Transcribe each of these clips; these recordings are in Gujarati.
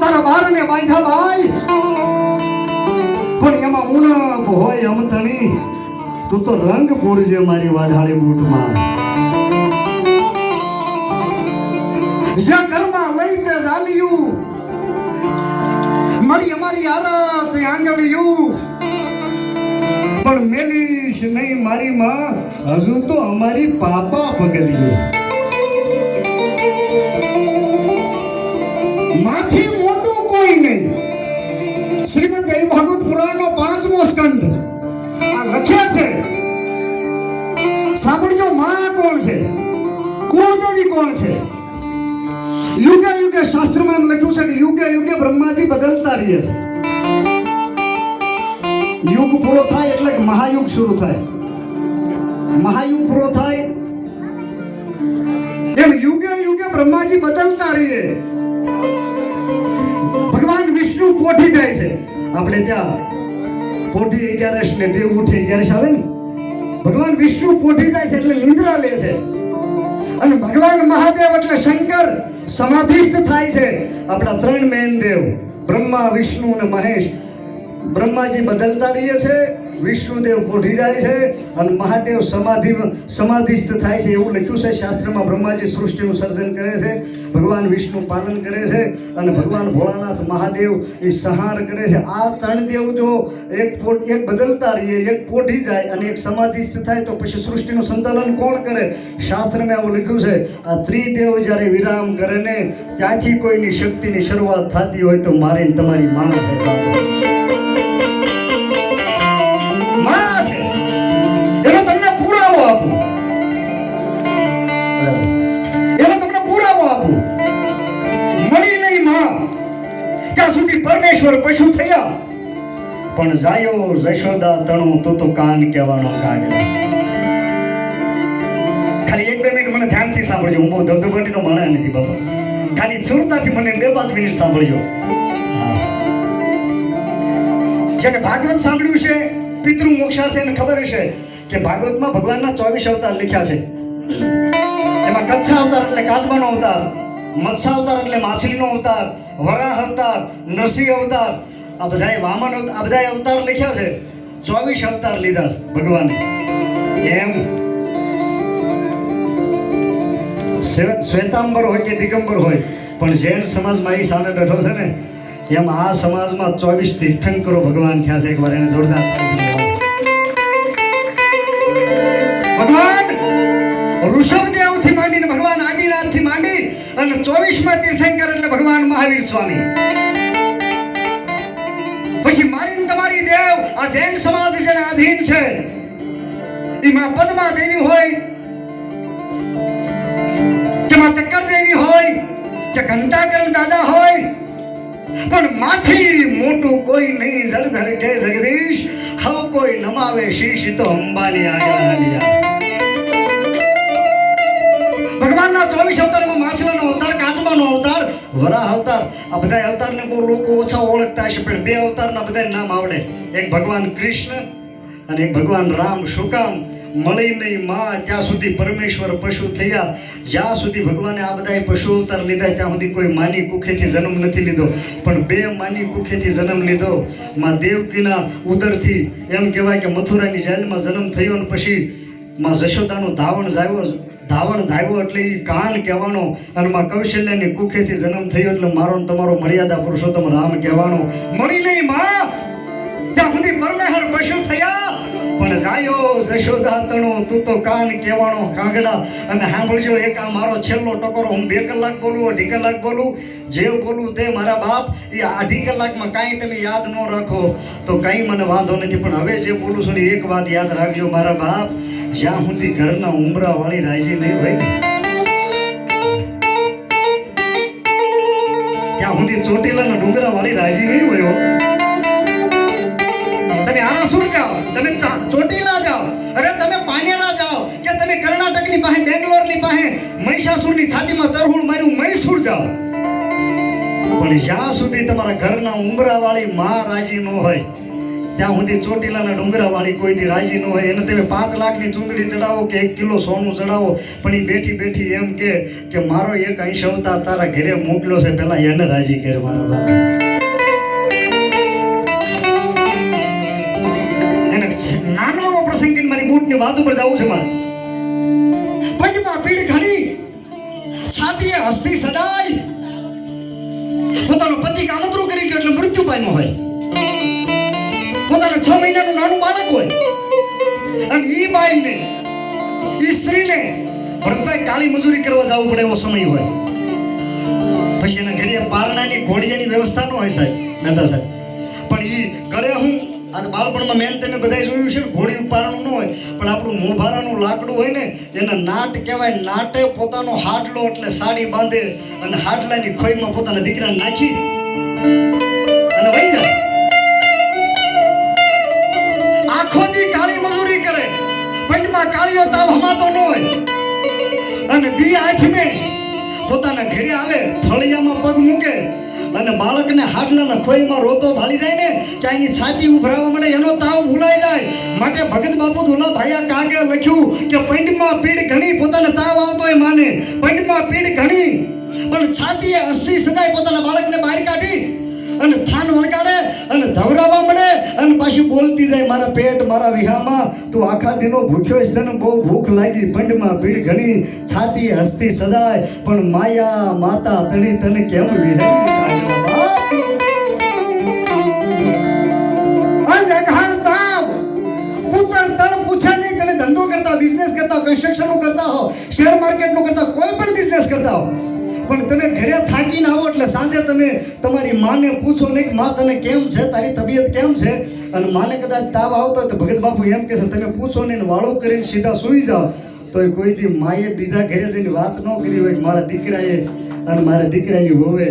તારા પણ ઘરમાં લઈ તે મળી અમારી આરાત આંગળિયું. પણ મેલીશ નહીં મારી માં હજુ તો અમારી પાપા પગલિયું. મહાયુગ શરૂ થાય. મહાયુગ પૂરો થાય એમ યુગે યુગે બ્રહ્માજી બદલતા રહીએ. ભગવાન વિષ્ણુ પોઠી જાય છે. આપણે ત્યાં પોઠી અગિયારસ ને દેવ ઉઠી અગિયારસ આવે ને? ભગવાન વિષ્ણુ પોઢી જાય છે એટલે નિંદ્રા લે છે. અને ભગવાન મહાદેવ એટલે શંકર સમાધિસ્થ થાય છે. આપણા ત્રણ મેન દેવ, બ્રહ્મા, વિષ્ણુ અને મહેશ. બ્રહ્માજી બદલતા રહીએ છે. વિષ્ણુદેવ ઉઠી જાય છે અને મહાદેવ સમાધિ સમાધિસ્થ થાય છે એવું લખ્યું છે. શાસ્ત્રમાં બ્રહ્માજી સૃષ્ટિનું સર્જન કરે છે. ભગવાન વિષ્ણુ પાલન કરે છે અને ભગવાન ભોળાનાથ મહાદેવ એ સંહાર કરે છે. આ ત્રણ દેવ જો એક પોટ એક બદલતા રહીએ, એક પોટી જાય અને એક સમાધિસ્થ થાય તો પછી સૃષ્ટિનું સંચાલન કોણ કરે? શાસ્ત્રમાં એવું લખ્યું છે. આ ત્રિદેવ જ્યારે વિરામ કરે ને ત્યાંથી કોઈની શક્તિની શરૂઆત થતી હોય તો મારી તમારી માં સુધી પરમેશ્વર પશુ થયા. પણ જાયો જશોદા તણો તો તો કાન કહેવાનો કાગળ ખાલી એક બે મિનિટ મને ધ્યાનથી સાંભળજો. હું બહુ ધબધબટીનો માણસ નથી બાબા ખાલી સુરતાથી મને બે પાંચ મિનિટ સાંભળજો. જેને ભાગવત સાંભળ્યું છે, પિતૃ મોક્ષાર્થે એને ખબર હશે કે ભાગવતમાં ભગવાનના ચોવીસ અવતાર લખ્યા છે. એમાં કચ્છા અવતાર એટલે કાચબાનો અવતાર મત્સ્ય અવતાર એટલે માછલીનો અવતાર, વરાહ અવતાર, નરસિંહ અવતાર. આ બધાય વામન આ બધાય અવતાર લખ્યા છે. ચોવીસ અવતાર લીધા છે ભગવાને. એમ. શ્વે- શ્વેતાંબર હોય કે દિગંબર હોય, પણ જૈન સમાજ મારી સામે બેઠો છે ને, એમ આ સમાજમાં ચોવીસ તીર્થંકરો ભગવાન થયા છે. એકવાર એને જોરદાર ઋષભદેવથી માંડીને ભગવાન આદિનાથથી માંડી અને ચોવીસમાં તીર્થંકર એટલે ભગવાન મહાવીર સ્વામી. પછી મારી તમારી દેવ, આ જૈન સમાજ જેને આધીન છે, એમાં પદ્મા દેવી હોય, તેમાં ચક્કર દેવી હોય, કે ઘંટાકરણ દાદા હોય, પણ માથી મોટું કોઈ નહીં, જળધર કે જગદીશ, હવ કોઈ નમાવે શીશ, તો અંબાની આગળ વરાહ અવતાર, આ બધા અવતારને બહુ લોકો ઓછા ઓળખતા હશે, પણ બે અવતારના બધા નામ આવડે. એક ભગવાન કૃષ્ણ અને એક ભગવાન રામ શું મળી નહીં માં, ત્યાં સુધી પરમેશ્વર પશુ થયા. જ્યાં સુધી ભગવાને આ બધા પશુ અવતાર લીધા, ત્યાં સુધી કોઈ માની કુખેથી જન્મ નથી લીધો. પણ બે માની કુખેથી જન્મ લીધો. માં દેવકીના ઉદરથી એમ કહેવાય કે મથુરાની જેલમાં જન્મ થયો ને પછી માં જશોદાનું ધાવણ જાવ્યો ધાવણ ધાવ્યો એટલે એ કાન કહેવાનો અને માં કૌશલ્યની કુખેથી જન્મ થયો એટલે મારો તમારો મર્યાદા પુરુષોત્તમ રામ કહેવાનો. મળી નહીં માં, ત્યાં સુધી પરમેહર પશુ થયા. પણ જાયો જશોદા તણો, તું તો કાન કહેવાનો કાગડા અને સાંભળજો, એક આ મારો છેલ્લો ટકોરો. હું બે કલાક બોલું, અઢી કલાક બોલું. જે બોલું તે મારા બાપ, એ અઢી કલાકમાં કાંઈ તમે યાદ ન રાખો. તો કાંઈ મને વાંધો નથી, પણ હવે જે બોલું છું ને, એક વાત યાદ રાખજો મારા બાપ. જ્યાં સુધી ઘરના ઉમરાવાળી રાજી નહીં હોય ત્યાં સુધી ચોટીલાના ડુંગરાવાળી રાજી નહીં હોય તમે તમે આરાસુર જાઓ ચોટીલા જાઓ. અરે તમે પાનેરા જાઓ કે તમે કર્ણાટકની પાસે, બેંગ્લોરની પાસે મહિષાસુરની છાતીમાં તરહુળ માર્યું, મૈસૂર જાઓ. પણ જ્યાં સુધી તમારા ઘરના ઉમરાવાળી માં રાજી ન હોય, ત્યાં સુધી ચોટીલાના ડુંગરા વાળી કોઈ દી રાજી ન હોય, એને તમે પાંચ લાખની ચૂંદડી ચડાવો કે એક કિલો સોનું ચડાવો, પણ એ બેઠી બેઠી એમ કે મારો એક અંશ અવતાર તારા ઘરે મોકલ્યો છે પેલા એને રાજી કર મારા બાપ. વાત ઉપર જવું છે મારે. પંડમાં પીડ ઘણી. છાતીએ હસ્તી સદાય. પોતાનો પતિ કામતરું કરી ગયો એટલે મૃત્યુ પામ્યો હોય. પોતાનું છ મહિનાનું નાનું બાળક હોય. અને ઈ બાઈને, ઈ સ્ત્રીને ભરતભાઈ કાળી મજૂરી કરવા જવું પડે એવો સમય હોય. પછી એના ઘરે પારણાની ઘોડિયાની વ્યવસ્થા ન હોય સાહેબ, મહેતા સાહેબ. પણ ઈ કરે હું આ બાળપણમાં મેન તમે બધાય જોયું છે ઘોડી ઉપાડવાનું ન હોય, પણ આપણું મોભારાનું લાકડું હોય ને એને નાટ કહેવાય, નાટે પોતાનો હાડલો એટલે સાડી બાંધે અને હાડલાની ખોઈમાં પોતાના દીકરાને નાખી અને વહી જાય. આખો દી કાળી મજૂરી કરે, પંડમાં કાળીઓ તાવ હમાતો ન હોય. અને દી આંખમે પોતાના ઘરે આવે ફળિયામાં પગ મૂકે અને બાળકને હાડલાના ખોઈમાં રોતો ભાલી જાય ને કે એની છાતી ઉભરાવા માટે એનો તાવ ભૂલાઈ જાય. માટે ભગત બાપુ દુલા ભાઈયા કાગે લખ્યું કે પંડમાં પીડ ઘણી, પોતાને તાવ આવતો હોય માને. પંડમાં પીડ ઘણી, પણ છાતીએ અસ્થિ સદાય પોતાના બાળકને બહાર કાઢી અને થાન વળગાડે અને ધવરાવા મળે અને પાછી બોલતી જાય મારા પેટ, મારા વિહામાં. તું આખા દિનો ભૂખ્યો છે તને બહુ ભૂખ લાગી. પંડમાં ભીડ ઘણી, છાતી હસતી સદાય. પણ માયા, માતા તણી તને કેમ તમે ધંધો કરતા બિઝનેસ કરતા હો શેર માર્કેટનું કરતા, કોઈ પણ બિઝનેસ કરતા હો. પણ તમે ઘરે થાકીને આવો એટલે સાંજે તમે તમારી માને પૂછો નહીં કે, માં, તને કેમ છે? તારી તબિયત કેમ છે? અને માને કદાચ તાવ આવતો હોય તો ભગત બાપુ એમ કહેશે તમે પૂછો નહીં વાળો કરીને સીધા સૂઈ જાઓ. તો કોઈ દી માએ બીજા ઘરે જઈને વાત ન કરી હોય મારા દીકરાએ અને મારા દીકરાની વહુએ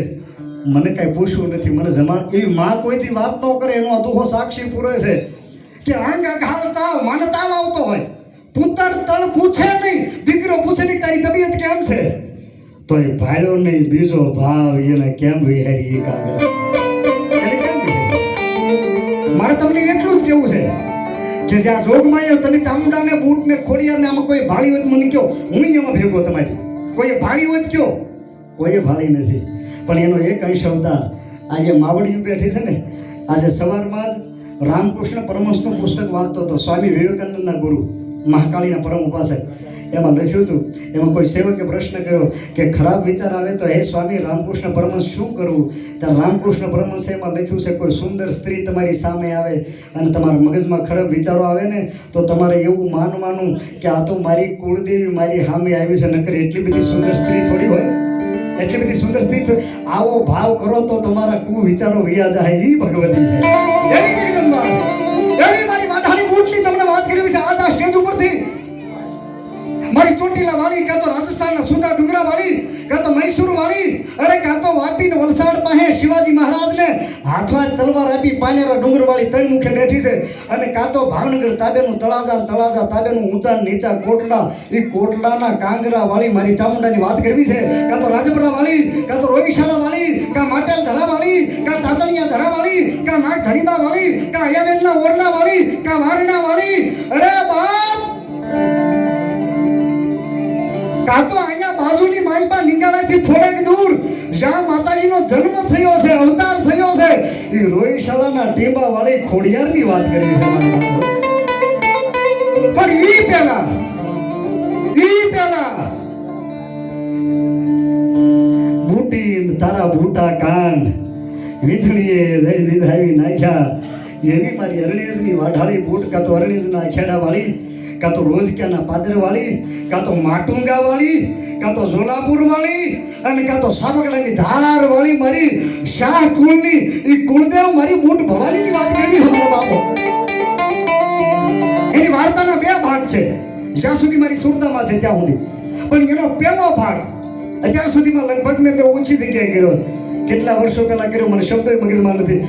મને કાંઈ પૂછવું નથી, મને જમા એવી માં કોઈ દી વાત ન કરે, એનો અધૂહો સાક્ષી પૂરે છે કે આંગ ઘાલ તાવ, મને તાવ આવતો હોય. પુત્ર તણ પૂછે નહીં, દીકરો પૂછે નહીં તારી તબિયત કેમ છે? તો એ ભાડ્યો નહીં, બીજો ભાવ એને કેમ વિહારી કાગળ? મારે તમને એટલું જ કેવું છે કે જ્યાં જોગમાં આવ્યો, તમે ચામુંડાને, બૂટને, ખોડિયારને આમાં કોઈ ભાળી હોય મને કહો હું એમાં ભેગો તમારી. કોઈએ ભાળી હોય કહો કોઈએ ભાળી નથી. પણ એનો એક અંશ અવતાર આજે માવડીઓ બેઠી છે ને, આજે સવારમાં જ રામકૃષ્ણ પરમહંસનું પુસ્તક વાંચતો હતો. સ્વામી વિવેકાનંદના ગુરુ, મહાકાળીના પરમ ઉપાસક. એમાં લખ્યું હતું, એમાં કોઈ સેવકે પ્રશ્ન કર્યો કે ખરાબ વિચાર આવે તો હે સ્વામી, રામકૃષ્ણ પરમહંસ શું કરવું? ત્યાં રામકૃષ્ણ પરમહંસે એમાં લખ્યું છે, કોઈ સુંદર સ્ત્રી તમારી સામે આવે અને તમારા મગજમાં ખરાબ વિચારો આવે ને, તો તમારે એવું માનવાનું કે આ તો મારી કુળદેવી મારી સામે આવી છે, નકર એટલી બધી સુંદર સ્ત્રી થોડી હોય? એટલી બધી સુંદર સ્ત્રી આવો ભાવ કરો તો તમારા કુ વિચારો વૈયા જાય એ ભગવતી છે. ચોટીલા વાળી કાં તો રાજસ્થાનના સુંદર ડુંગરા વાળી કાં તો મૈસૂર વાળી અરે કાં તો વાપી ને વલસાડ પાસે શિવાજી મહારાજને હાથમાં તલવાર આપી પાનેરા ડુંગર વાળી તળમુખે બેઠી છે. અને કાં તો ભાવનગર તાબેનું તળાજા તળાજા તાબેનું ઊંચા નીચા કોટડા એ કોટડાના કાંગરા વાળી મારી ચામુંડાની વાત કરવી છે. કાં તો રાજપુરા વાળી કાં તો રોહિશાળા વાળી કાં માટેલ ધરા વાળી કાં તાતણિયા ધરા વાળી કાં નાગ ધણીબા વાળી કાં અયાવેદના ઓરના વાળી કાં વારણા વાળી અરે બાપ! કાં તો અહીંયા બાજુની માલપા નિંગાળાથી થોડેક દૂર જ્યાં માતાજીનો જન્મ થયો છે, અવતાર થયો છે, એ રોહિશાળાના ટીંબા વાળી ખોડિયારની વાત કરી છે પણ ઈ પહેલા ઈ પહેલા બુટી તારા બૂટા કાન વીથણીએ વિધાવી નાખ્યા. એવી મારી અરણેજની વાઢાળી બૂટ કાં તો અરણેજના ખેડા વાળી કાં તો રોજક્યાના પાદરવાળી, કાં તો માટુંગાવાળી, કાં તો ઝોલાપુરવાળી અને કાં તો સાબકડાની ધારવાળી મારી શાહ કુળની એ કુળદેવ મારી બૂટ ભવાનીની વાત કરવી હમરો બાબો એની વાર્તાના બે ભાગ છે. જ્યાં સુધી મારી સુરતામાં છે ત્યાં સુધી. પણ એનો પહેલો ભાગ, અત્યાર સુધીમાં લગભગ મેં બે ઓછી જગ્યાએ કર્યો. કેટલા વર્ષો પહેલા કર્યો, મને શબ્દો મગજમાં નથી.